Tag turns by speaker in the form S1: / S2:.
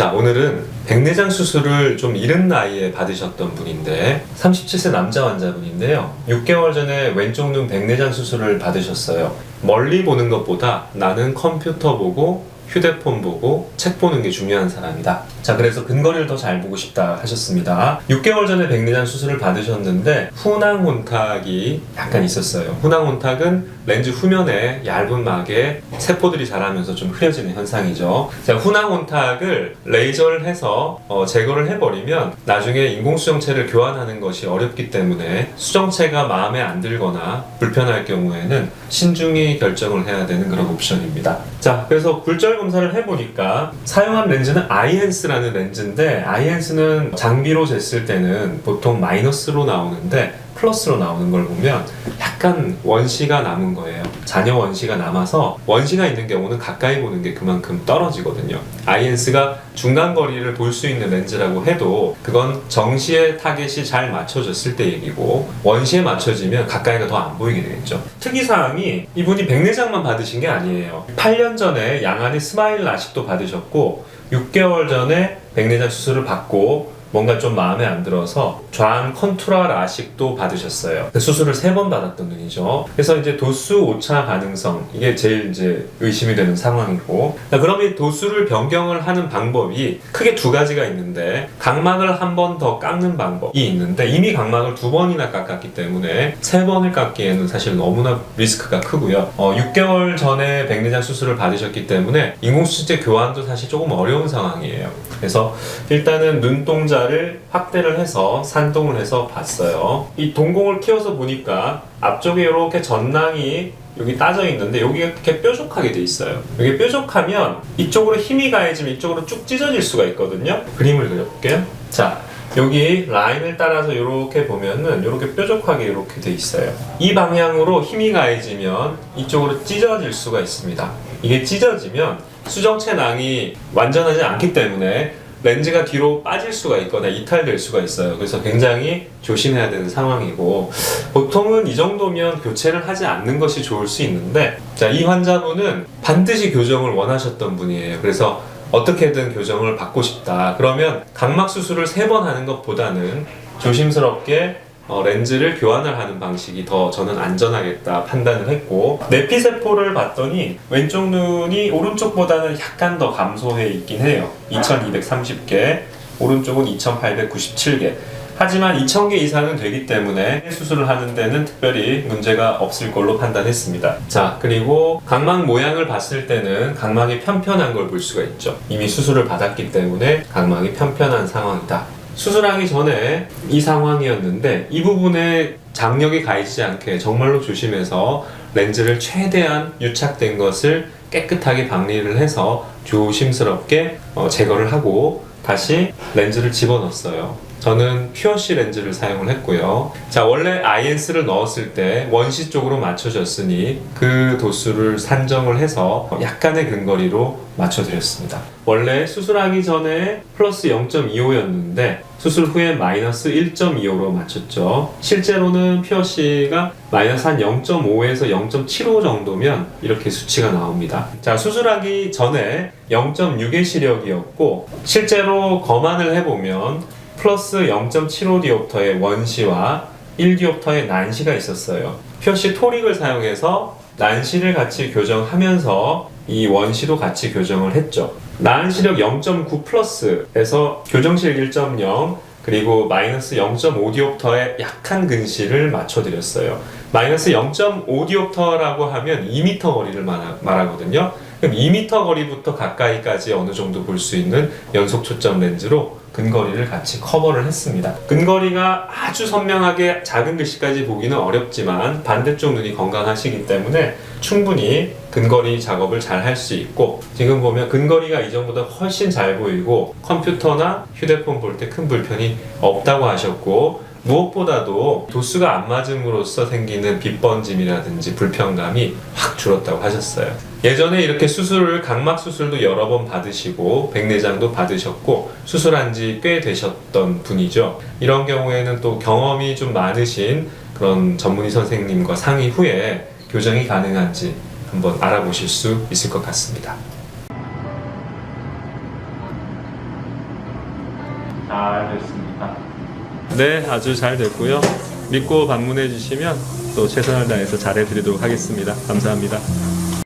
S1: 자, 오늘은 백내장 수술을 좀 이른 나이에 받으셨던 분인데 37세 남자 환자분인데요. 6개월 전에 왼쪽 눈 백내장 수술을 받으셨어요. 멀리 보는 것보다 나는 컴퓨터 보고 휴대폰 보고 책 보는 게 중요한 사람이다. 자, 그래서 근거리를 더 잘 보고 싶다 하셨습니다. 6개월 전에 백내장 수술을 받으셨는데 훈항 혼탁이 약간 있었어요. 훈항 혼탁은 렌즈 후면에 얇은 막에 세포들이 자라면서 좀 흐려지는 현상이죠. 자, 훈항 혼탁을 레이저를 해서 어, 제거를 해버리면 나중에 인공수정체를 교환하는 것이 어렵기 때문에 수정체가 마음에 안 들거나 불편할 경우에는 신중히 결정을 해야 되는 그런 옵션입니다. 자, 그래서 굴절 검사를 해보니까 사용한 렌즈는 아이엔스라는 렌즈인데 아이엔스는 장비로 쟀을 때는 보통 마이너스로 나오는데 플러스로 나오는 걸 보면 약간 원시가 남은 거예요. 잔여 원시가 남아서 원시가 있는 경우는 가까이 보는 게 그만큼 떨어지거든요. 아이엔스가 중간 거리를 볼 수 있는 렌즈라고 해도 그건 정시의 타겟이 잘 맞춰졌을 때 얘기고 원시에 맞춰지면 가까이가 더 안 보이게 되겠죠. 특이사항이 이분이 백내장만 받으신 게 아니에요. 8년 전에 양안의 스마일 라식도 받으셨고 6개월 전에 백내장 수술을 받고 뭔가 좀 마음에 안 들어서 좌안 컨투라 라식도 받으셨어요. 그 수술을 세 번 받았던 눈이죠. 그래서 이제 도수 오차 가능성 이게 제일 이제 의심이 되는 상황이고. 자, 그럼 이 도수를 변경을 하는 방법이 크게 두 가지가 있는데 각막을 한 번 더 깎는 방법이 있는데 이미 각막을 두 번이나 깎았기 때문에 세 번을 깎기에는 사실 너무나 리스크가 크고요. 어, 6개월 전에 백내장 수술을 받으셨기 때문에 인공수질제 교환도 사실 조금 어려운 상황이에요. 그래서 일단은 눈동자 를 확대를 해서 산동을 해서 봤어요. 이 동공을 키워서 보니까 앞쪽에 이렇게 전낭이 여기 따져 있는데 여기가 이렇게 뾰족하게 돼 있어요. 여기 뾰족하면 이쪽으로 힘이 가해지면 이쪽으로 쭉 찢어질 수가 있거든요. 그림을 그려볼게요. 자, 여기 라인을 따라서 이렇게 보면은 이렇게 뾰족하게 이렇게 돼 있어요. 이 방향으로 힘이 가해지면 이쪽으로 찢어질 수가 있습니다. 이게 찢어지면 수정체 낭이 완전하지 않기 때문에 렌즈가 뒤로 빠질 수가 있거나 이탈될 수가 있어요. 그래서 굉장히 조심해야 되는 상황이고 보통은 이 정도면 교체를 하지 않는 것이 좋을 수 있는데 자, 이 환자분은 반드시 교정을 원하셨던 분이에요. 그래서 어떻게든 교정을 받고 싶다. 그러면 각막 수술을 세 번 하는 것보다는 조심스럽게 어, 렌즈를 교환을 하는 방식이 더 저는 안전하겠다 판단을 했고 내피세포를 봤더니 왼쪽 눈이 오른쪽보다는 약간 더 감소해 있긴 해요 2230개 오른쪽은 2897개 하지만 2000개 이상은 되기 때문에 수술을 하는 데는 특별히 문제가 없을 걸로 판단했습니다. 자, 그리고 각막 모양을 봤을 때는 각막이 편편한 걸 볼 수가 있죠. 이미 수술을 받았기 때문에 각막이 편편한 상황이다. 수술하기 전에 이 상황이었는데 이 부분에 장력이 가해지지 않게 정말로 조심해서 렌즈를 최대한 유착된 것을 깨끗하게 박리를 해서 조심스럽게 어, 제거를 하고 다시 렌즈를 집어넣었어요. 저는 퓨어시 렌즈를 사용을 했고요. 자, 원래 아이엔스를 넣었을 때 원시 쪽으로 맞춰졌으니 그 도수를 산정을 해서 약간의 근거리로 맞춰드렸습니다. 원래 수술하기 전에 플러스 0.25였는데 수술 후에 마이너스 1.25로 맞췄죠. 실제로는 퓨어시가 마이너스 한 0.5에서 0.75 정도면 이렇게 수치가 나옵니다. 자, 수술하기 전에 0.6의 시력이었고 실제로 검안을 해보면 플러스 0.75 디옵터의 원시와 1 디옵터의 난시가 있었어요. 표시 토릭을 사용해서 난시를 같이 교정하면서 이 원시도 같이 교정을 했죠. 난시력 0.9 플러스에서 교정실 1.0 그리고 마이너스 0.5 디옵터의 약한 근시를 맞춰드렸어요. 마이너스 0.5 디옵터라고 하면 2m 거리를 말하, 말하거든요. 그럼 2m 거리부터 가까이까지 어느 정도 볼 수 있는 연속 초점 렌즈로 근거리를 같이 커버를 했습니다. 근거리가 아주 선명하게 작은 글씨까지 보기는 어렵지만 반대쪽 눈이 건강하시기 때문에 충분히 근거리 작업을 잘 할 수 있고 지금 보면 근거리가 이전보다 훨씬 잘 보이고 컴퓨터나 휴대폰 볼 때 큰 불편이 없다고 하셨고 무엇보다도 도수가 안 맞음으로써 생기는 빛번짐이라든지 불편감이 확 줄었다고 하셨어요. 예전에 이렇게 수술을 각막 수술도 여러 번 받으시고 백내장도 받으셨고 수술한 지 꽤 되셨던 분이죠. 이런 경우에는 또 경험이 좀 많으신 그런 전문의 선생님과 상의 후에 교정이 가능한지 한번 알아보실 수 있을 것 같습니다. 잘 됐습니다. 네, 아주 잘 됐고요. 믿고 방문해 주시면 또 최선을 다해서 잘해 드리도록 하겠습니다. 감사합니다.